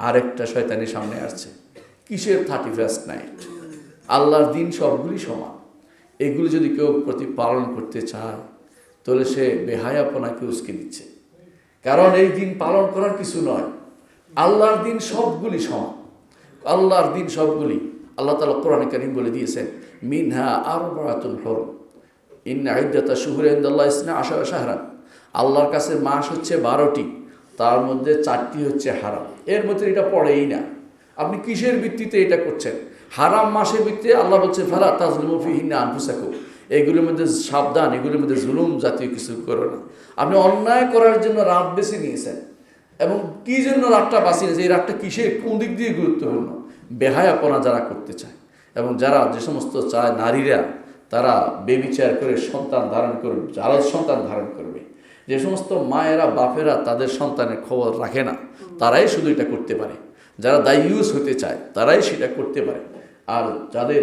আরেকটা শয়তানি সামনে আসছে। কিসের থার্টি ফার্স্ট নাইট আল্লাহর দিন সবগুলি সমান। এগুলি যদি কেউ প্রতিপালন করতে চায়, তাহলে সে বেহায়াপনাকে উস্কে দিচ্ছে। কারণ এই দিন পালন করার কিছু নয়। আল্লাহর দিন সবগুলি সমান। আল্লাহর দিন সবগুলি। আল্লাহ তালা কোরআন করিম বলে দিয়েছেন, মিনহা আর বারাতুল হরম। ইন্না আইদাতা শুহুর ইসনা আশা শাহরান। আল্লাহর কাছে মাস হচ্ছে বারোটি। তার মধ্যে চারটি হচ্ছে হারাম। এর মধ্যে এটা পড়েই না। আপনি কিসের ভিত্তিতে এটা করছেন? হারাম মাসের ভিত্তিতে আল্লাহ বলছে ফালা তাজলুমফি হিন্না আনফুসাকু এগুলোর মধ্যে সাবধান, এগুলোর মধ্যে জুলুম জাতীয় কিছু করো না। আপনি অন্যায় করার জন্য রাত বেছে নিয়েছেন। এবং কি জন্য রাতটা বাঁচিয়ে নিয়েছে এই রাতটা কিসের? কোন দিক দিয়ে গুরুত্বপূর্ণ? বেহায়াপনা যারা করতে চায়। এবং যারা যে সমস্ত চায় নারীরা, তারা বেবিচার করে সন্তান ধারণ করবে, যারা সন্তান ধারণ করবে। যে সমস্ত মায়েরা, বাপেরা তাদের সন্তানের খবর রাখে না, তারাই শুধু এটা করতে পারে। যারা দায়ুস হতে চায়, তারাই সেটা করতে পারে। আর যাদের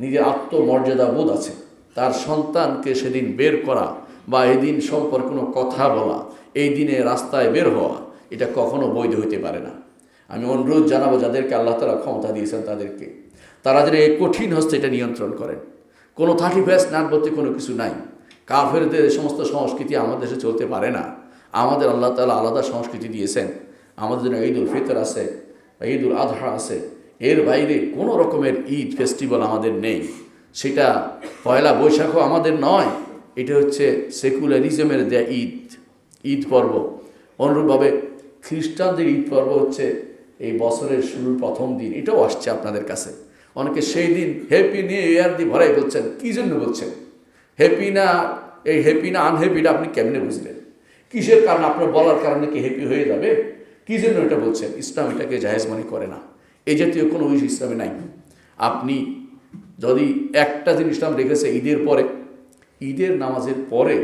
নিজের আত্মমর্যাদা বোধ আছে, তার সন্তানকে সেদিন বের করা বা এই দিন সম্পর্কে কোনো কথা বলা, এই দিনে রাস্তায় বের হওয়া, এটা কখনো বৈধ হইতে পারে না। আমি অনুরোধ জানাব যাদেরকে আল্লাহ তালা ক্ষমতা দিয়েছেন তাদেরকে। তারা যেন এই কঠিন হস্তে এটা নিয়ন্ত্রণ করেন। কোনো থার্টি নাট বলতে কোনো কিছু নাই। কাফেরদের সমস্ত সংস্কৃতি আমাদের দেশে চলতে পারে না। আমাদের আল্লাহ তালা আলাদা সংস্কৃতি দিয়েছেন। আমাদের জন্য ঈদ উল ফিতর আছে ঈদ উল আজহা আছে। এর বাইরে কোনো রকমের ঈদ ফেস্টিভ্যাল আমাদের নেই। সেটা পয়লা বৈশাখও আমাদের নয়, এটা হচ্ছে সেকুলারিজমের দেয়া ঈদ ঈদ পর্ব। অনুরূপভাবে খ্রিস্টানদের ঈদ পর্ব হচ্ছে এই বছরের শুরুর প্রথম দিন। এটাও আসছে আপনাদের কাছে। অনেকে সেই দিন হ্যাপি নিউ ইয়ার দিয়ে ভরাই বলছেন, কী জন্য বলছেন? হ্যাপি না, এই হ্যাপি না আনহ্যাপিটা আপনি কেমনে বুঝলেন? কিসের কারণে? আপনার বলার কারণে কি হ্যাপি হয়ে যাবে? কী জন্য এটা বলছেন? ইসলাম এটাকে জাহেজ মনে করে না। এই জাতীয় কোনো উইশ ইসলামে নাই। আপনি যদি একটা জিনিস ইসলাম রেখেছে ঈদের পরে, ঈদের নামাজের পরে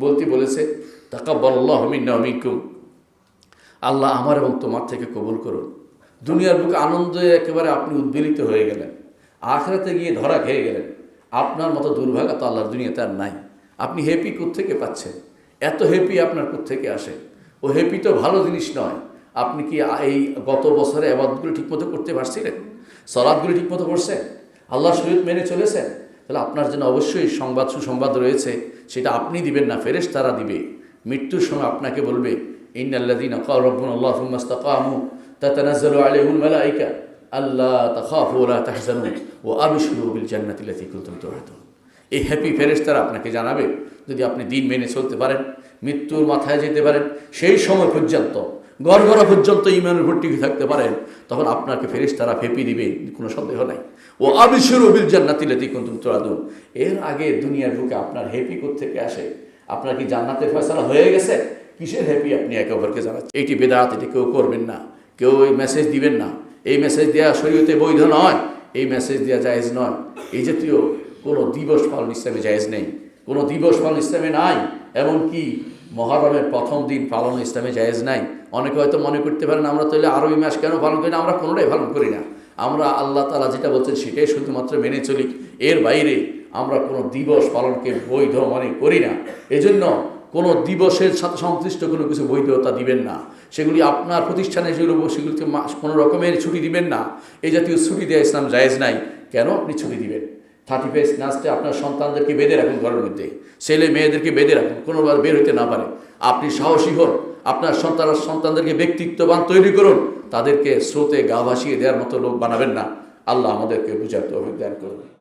বলতে বলেছে তাকাব্বাল্লাহ মিন্না মিনকুম। আল্লাহ আমার এবং তোমার থেকে কবুল করুন। দুনিয়ার বুকে আনন্দে একেবারে আপনি উদ্বেলিত হয়ে গেলেন। আখরাতে গিয়ে ধরা খেয়ে গেলেন। আপনার মতো দুর্ভাগ্য তো আল্লাহর দুনিয়াতে আর নাই। আপনি হ্যাপি থেকে পাচ্ছেন? এত হ্যাপি আপনার থেকে আসে? ও হ্যাপি তো ভালো জিনিস নয়। আপনি কি এই গত বছরে আবাদগুলো ঠিকমতো করতে পারছিলেন? সলাদগুলো ঠিকমতো করছেন আল্লাহ শরীর মেনে চলেছেন? তাহলে আপনার জন্য অবশ্যই সংবাদ সুসংবাদ রয়েছে। সেটা আপনি দিবেন না ফেরেশ তারা দিবে। মৃত্যুর সময় আপনাকে বলবে ইন্নাল্লাদিন আল্লাহ রব্বুল আল্লাহ তাতানাজ্জালু মেলা মালাইকা। আল্লাহ তাহফুলা তাহজানু ও আবিশুরু জান্নাতিল্লাতি কুলতুম তুহাদুন এই হ্যাপি ফেরেস্তারা আপনাকে জানাবে, যদি আপনি দিন মেনে চলতে পারেন, মৃত্যুর মাথায় যেতে পারেন, সেই সময় পর্যন্ত, গড়গড়া পর্যন্ত ইমানের ভর্তি থাকতে পারেন, তখন আপনাকে ফেরেস্তারা ফেপি দিবে, কোনো সন্দেহ নাই। ও আবিসুর অবিল জান্নাতিল্লাতি কুলতুম তুহাদুন এর আগে দুনিয়ার বুকে আপনার হ্যাপি থেকে আসে? আপনার কি জান্নাতের ফয়সালা হয়ে গেছে? কিসের হ্যাপি আপনি একে অপরকে জানাচ্ছেন? এইটি বেদাত, এটি কেউ করবেন না। কেউ এই মেসেজ দিবেন না। এই মেসেজ দেওয়া শরীয়তে বৈধ নয়, এই মেসেজ দেওয়া জায়েজ নয়। এই জাতীয় কোনো দিবস পালন ইসলামে জায়েজ নেই। কোনো দিবস পালন ইসলামে নাই, এমনকি মহরমের প্রথম দিন পালন ইসলামে জায়েজ নাই। অনেকে হয়তো মনে করতে পারেন, আমরা তাহলে আরবি মাস কেন পালন করি না? আমরা কোনোটাই পালন করি না। আমরা আল্লাহ তালা যেটা বলছেন সেটাই শুধুমাত্র মেনে চলি। এর বাইরে আমরা কোনো দিবস পালনকে বৈধ মনে করি না। এজন্য কোনো দিবসের সাথে সংশ্লিষ্ট কোনো কিছু বৈধতা দিবেন না। সেগুলি আপনার প্রতিষ্ঠানে যেগুলো সেগুলিকে কোনো রকমের ছুটি দিবেন না। এই জাতীয় ছুটি দেওয়া ইসলাম জায়েজ নাই। কেন? আপনি ছুটি দিবেন। থার্টি ফাইভ নাচতে আপনার সন্তানদেরকে বেঁধে রাখুন ঘরের মধ্যে। ছেলে মেয়েদেরকে বেঁধে রাখুন, কোনোবার বের হইতে না পারে। আপনি সাহসী হন, আপনার সন্তান, সন্তানদেরকে ব্যক্তিত্ববান তৈরি করুন। তাদেরকে স্রোতে গা ভাসিয়ে দেওয়ার মতো লোক বানাবেন না। আল্লাহ আমাদেরকে বুঝার তো অভিজ্ঞান করুন।